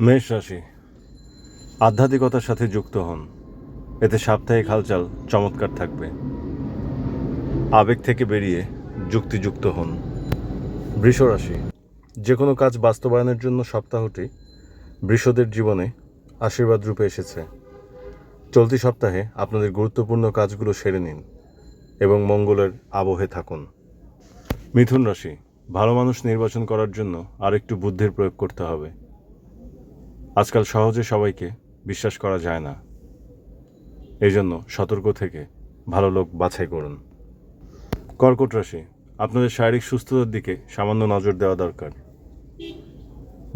মেষ রাশি। আধ্যাত্মিকতার সাথে যুক্ত হন। এতে সাপ্তাহিক হালচাল চমৎকার থাকবে। আবেগ থেকে বেরিয়ে যুক্তিযুক্ত হন। বৃষ রাশি। যে কোনো কাজ বাস্তবায়নের জন্য সপ্তাহটি বৃষদের জীবনে আশীর্বাদ রূপে এসেছে। চলতি সপ্তাহে আপনাদের গুরুত্বপূর্ণ কাজগুলো সেরে নিন এবং মঙ্গলের আবহে থাকুন। মিথুন রাশি। ভালো মানুষ নির্বাচন করার জন্য আরেকটু বুদ্ধির প্রয়োগ করতে হবে। আজকাল সহজে সবাইকে বিশ্বাস করা যায় না। এই জন্য সতর্ক থেকে ভালো লোক বাছাই করুন। কর্কট রাশি, আপনাদের শারীরিক সুস্থতার দিকে সামান্য নজর দেওয়া দরকার।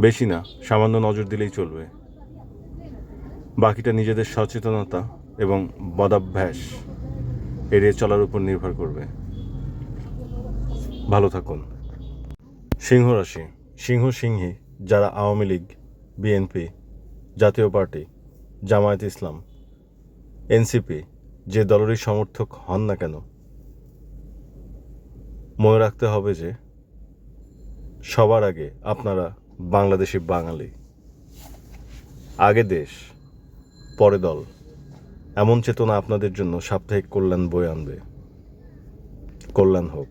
বেশি না, সামান্য নজর দিলেই চলবে। বাকিটা নিজেদের সচেতনতা এবং বদাভ্যাস এড়িয়ে চলার উপর নির্ভর করবে। ভালো থাকুন। সিংহ রাশি, সিংহ সিংহী যারা Awami league B N P, Jatiya party, Jamaat Islam, N C P যে দলেরই সমর্থক হন না কেন, মনে রাখতে হবে যে সবার আগে আপনারা বাংলাদেশি বাঙালি। আগে দেশ, পরে দল। এমন চেতনা আপনাদের জন্য সাপ্তাহিক কল্যাণ বয়ে আনবে। কল্যাণ হোক।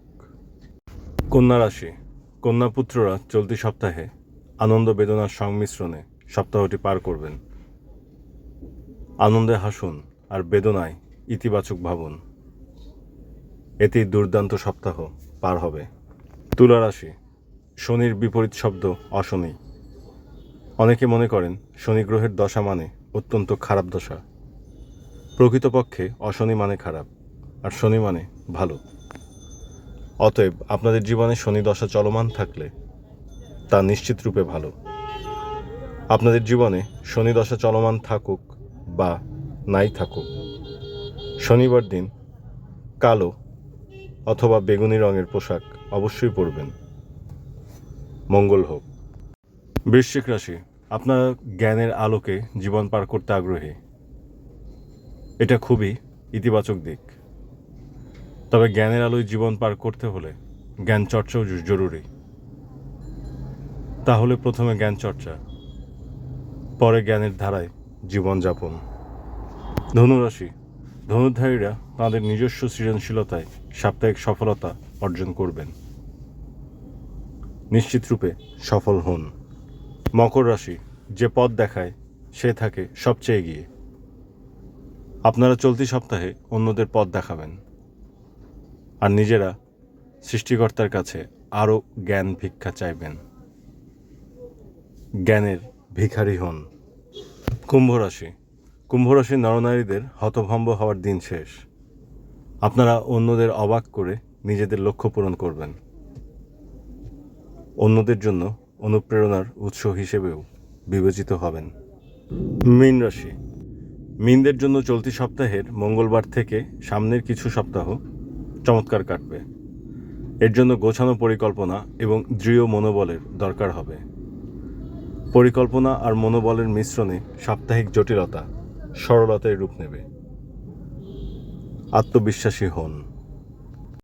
কন্যা রাশি, কন্যা পুত্ররা চলতি সপ্তাহে আনন্দ বেদনার সংমিশ্রণে সপ্তাহটি পার করবেন। আনন্দে হাসুন আর বেদনায় ইতিবাচক ভাবুন। এতেই দুর্দান্ত সপ্তাহ পার হবে। তুলা রাশি, শনির বিপরীত শব্দ অশনি। অনেকে মনে করেন শনি গ্রহের দশা মানে অত্যন্ত খারাপ দশা। প্রকৃতপক্ষে অশনি মানে খারাপ আর শনি মানে ভালো। অতএব আপনাদের জীবনে শনি দশা চলমান থাকলে তা নিশ্চিত রূপে ভালো। আপনাদের জীবনে শনি দশা চলমান থাকুক বা নাই থাকুক, শনিবার দিন কালো অথবা বেগুনি রঙের পোশাক অবশ্যই পরবেন। মঙ্গল হোক। বৃশ্চিক রাশি, আপনারা জ্ঞানের আলোকে জীবন পার করতে আগ্রহী। এটা খুবই ইতিবাচক দিক। তবে জ্ঞানের আলোয় জীবন পার করতে হলে জ্ঞান চর্চাও জরুরি। তাহলে প্রথমে জ্ঞান চর্চা পরে জ্ঞানের ধারায় জীবনযাপন। ধনুরাশি ধনুধারীরা তাদের নিজস্ব সৃজনশীলতায় সাপ্তাহিক সফলতা অর্জন করবেন। নিশ্চিত রূপে সফল হন। মকর রাশি, যে পথ দেখায়, সে থাকে সবচেয়ে এগিয়ে। আপনারা চলতি সপ্তাহে অন্যদের পথ দেখাবেন। আর নিজেরা সৃষ্টিকর্তার কাছে আরও জ্ঞান ভিক্ষা চাইবেন। জ্ঞানের ভিখারি হন। কুম্ভ রাশি কুম্ভ রাশির নরনারীদের হতভম্ব হওয়ার দিন শেষ। আপনারা অন্যদের অবাক করে নিজেদের লক্ষ্য পূরণ করবেন। অন্যদের জন্য অনুপ্রেরণার উৎস হিসেবেও বিবেচিত হবেন। মীন রাশি। মিনদের জন্য চলতি সপ্তাহের মঙ্গলবার থেকে সামনের কিছু সপ্তাহ চমৎকার কাটবে। এর জন্য গোছানো পরিকল্পনা এবং দৃঢ় মনোবলের দরকার হবে। পরিকল্পনা আর মনোবলের মিশ্রণে সাপ্তাহিক জটিলতা সরলতায় রূপ নেবে। আত্মবিশ্বাসী হন।